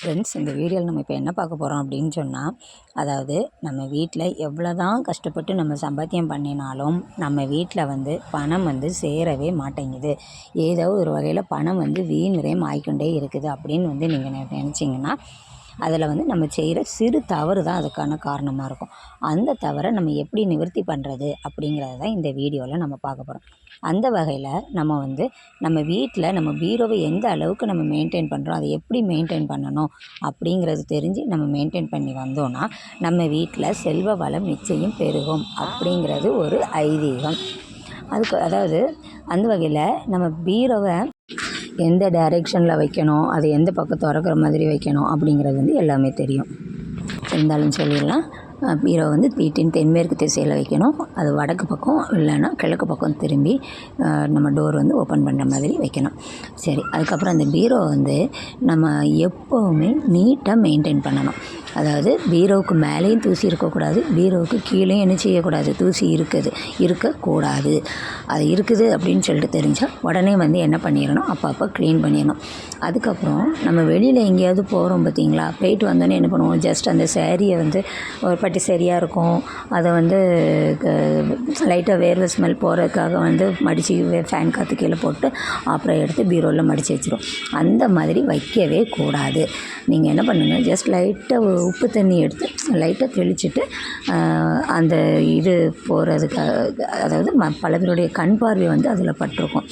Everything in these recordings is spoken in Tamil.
ஃப்ரெண்ட்ஸ் இந்த வீடியோவில் நம்ம இப்போ என்ன பார்க்க போகிறோம் அப்படின்னு சொன்னால் அதாவது நம்ம வீட்டில் எவ்வளோ தான் கஷ்டப்பட்டு நம்ம சம்பாத்தியம் பண்ணினாலும் நம்ம வீட்டில் வந்து பணம் வந்து சேரவே மாட்டேங்குது. ஏதோ ஒரு வகையில் பணம் வந்து வீண் விரயம் ஆகிக்கொண்டே இருக்குது அப்படின்னு வந்து நீங்கள் நினச்சிங்கன்னா அதில் வந்து நம்ம செய்கிற சிறு தவறு தான் அதுக்கான காரணமாக இருக்கும். அந்த தவறை நம்ம எப்படி நிவர்த்தி பண்ணுறது அப்படிங்கிறத தான் இந்த வீடியோவில் நம்ம பார்க்க போகிறோம். அந்த வகையில் நம்ம வந்து நம்ம வீட்டில் நம்ம பீரோவை எந்த அளவுக்கு நம்ம மெயின்டைன் பண்ணுறோம் அதை எப்படி மெயின்டைன் பண்ணணும் அப்படிங்கிறது தெரிஞ்சு நம்ம மெயின்டைன் பண்ணி வந்தோம்னா நம்ம வீட்டில் செல்வ வளம் நிச்சயம் பெருகும் அப்படிங்கிறது ஒரு ஐதீகம். அதுக்கு அதாவது அந்த வகையில் நம்ம பீரோவை எந்த டைரெக்ஷனில் வைக்கணும் அது எந்த பக்கம் திறக்கிற மாதிரி வைக்கணும் அப்படிங்கிறது வந்து எல்லாமே தெரியும். இருந்தாலும் சொல்லிடலாம். பீரோ வந்து வீட்டின் தென்மேற்கு திசையில் வைக்கணும். அது வடக்கு பக்கம் இல்லைன்னா கிழக்கு பக்கம் திரும்பி நம்ம டோர் வந்து ஓப்பன் பண்ணுற மாதிரி வைக்கணும். சரி அதுக்கப்புறம் அந்த பீரோ வந்து நம்ம எப்போவுமே நீட்டாக மெயின்டைன் பண்ணணும். அதாவது பீரோவுக்கு மேலேயும் தூசி இருக்கக்கூடாது பீரோவுக்கு கீழேயும் என்ன செய்யக்கூடாது? தூசி இருக்குது இருக்கக்கூடாது. அது இருக்குது அப்படின்னு சொல்லிட்டு தெரிஞ்சால் உடனே வந்து என்ன பண்ணிடணும்? அப்பப்போ க்ளீன் பண்ணிடணும். அதுக்கப்புறம் நம்ம வெளியில் எங்கேயாவது போகிறோம் பார்த்தீங்களா? போயிட்டு வந்தோடனே என்ன பண்ணுவோம்? ஜஸ்ட் அந்த சேரீயை வந்து ஒரு பட்டு சரியாக இருக்கும். அதை வந்து லைட்டாக வேர்வை ஸ்மெல் போகிறதுக்காக வந்து மடித்து ஃபேன் காற்று கீழே போட்டு அப்புறம் எடுத்து பீரோவில் மடித்து வச்சிடும் அந்த மாதிரி வைக்கவே கூடாது. நீங்கள் என்ன பண்ணுங்கள் ஜஸ்ட் லைட்டாக உப்பு தண்ணி எடுத்து லைட்டாக தெளிச்சுட்டு அந்த இது போகிறதுக்காக அதாவது ம பல பேருடைய கண் பார்வை வந்து அதில் பட்டிருக்கும்.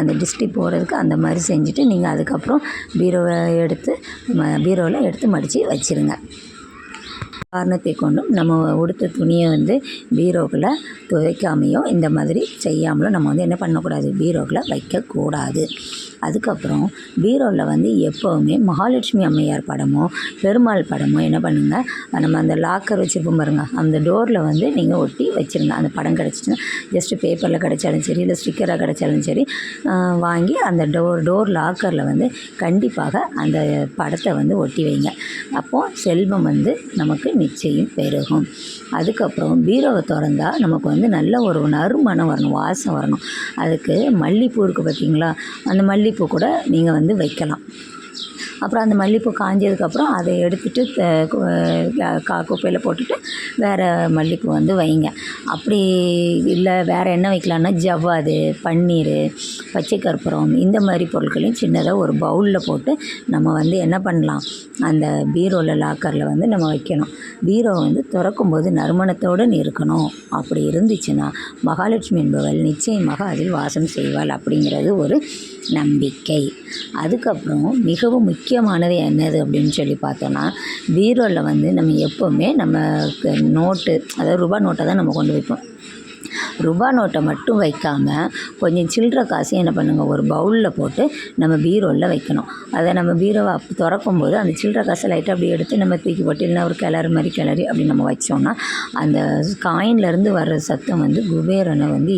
அந்த டிஸ்டி போகிறதுக்கு அந்த மாதிரி செஞ்சுட்டு நீங்கள் அதுக்கப்புறம் பீரோவை எடுத்து ம பீரோவில் எடுத்து மடித்து வச்சிருங்க. காரணத்தை கொண்டும் நம்ம உடுத்த துணியை வந்து பீரோக்கில் துவைக்காமையோ இந்த மாதிரி செய்யாமலோ நம்ம வந்து என்ன பண்ணக்கூடாது? பீரோக்கில் வைக்கக்கூடாது. அதுக்கப்புறம் பீரோவில் வந்து எப்போவுமே மகாலட்சுமி அம்மையார் படமோ பெருமாள் படமோ என்ன பண்ணுங்கள் நம்ம அந்த லாக்கர் வச்சுருப்போம் பாருங்க. அந்த டோரில் வந்து நீங்கள் ஒட்டி வச்சுருங்க. அந்த படம் கிடச்சிச்சுன்னா ஜஸ்ட்டு பேப்பரில் கிடைச்சாலும் சரி இல்லை ஸ்டிக்கராக கிடச்சாலும் சரி வாங்கி அந்த டோர் டோர் லாக்கரில் வந்து கண்டிப்பாக அந்த படத்தை வந்து ஒட்டி வைங்க. அப்போது செல்வம் வந்து நமக்கு நிச்சயம் பெருகும். அதுக்கப்புறம் பீரோவை திறந்தா நமக்கு வந்து நல்ல ஒரு நறுமணம் வரணும் வாசம் வரணும். அதுக்கு மல்லிப்பூ இருக்குது பார்த்தீங்களா அந்த மல்லிப்பூ கூட நீங்கள் வந்து வைக்கலாம். அப்புறம் அந்த மல்லிப்பூ காஞ்சதுக்கப்புறம் அதை எடுத்துட்டு கா குப்பையில் போட்டுட்டு வேறு மல்லிப்பூ வந்து வைங்க. அப்படி இல்லை வேறு என்ன வைக்கலான்னா ஜவ்வாது பன்னீர் பச்சை கற்பூரம் இந்த மாதிரி பொருட்களையும் சின்னதாக ஒரு பவுலில் போட்டு நம்ம வந்து என்ன பண்ணலாம்? அந்த பீரோவில் லாக்கரில் வந்து நம்ம வைக்கணும். பீரோ வந்து திறக்கும்போது நறுமணத்தோடு இருக்கணும் அப்படி இருந்துச்சுன்னா மகாலட்சுமி என்பவள் நிச்சயமாக அதில் வாசம் செய்வாள் அப்படிங்கிறது ஒரு நம்பிக்கை. அதுக்கப்புறம் மிகவும் முக்கியமானது என்னது அப்படின்னு சொல்லி பார்த்தோன்னா பீரோவில் வந்து நம்ம எப்போவுமே நம்ம நோட்டு அதாவது ரூபா நோட்டை தான் நம்ம கொண்டு வைப்போம். ரூபா நோட்டை மட்டும் வைக்காமல் கொஞ்சம் சில்லற காசு என்ன பண்ணுங்கள் ஒரு பவுலில் போட்டு நம்ம பீரோவில் வைக்கணும். அதை நம்ம பீரோவை அப்போ திறக்கும்போது அந்த சில்லற காசை லைட்டாக அப்படி எடுத்து நம்ம தூக்கி போட்டு ஒரு கிளறு மாதிரி கிளறி அப்படி நம்ம வச்சோம்னா அந்த காயின்லேருந்து வர்ற சத்தம் வந்து குபேரனை வந்து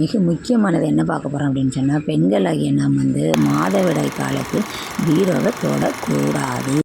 மிக முக்கியமானது என்ன பார்க்க போகிறோம் அப்படின்னு சொன்னால் பெண்களாகிய நாம் வந்து மாதவிடாய் காலத்தில் பீரோவை தொடக்கூடாது.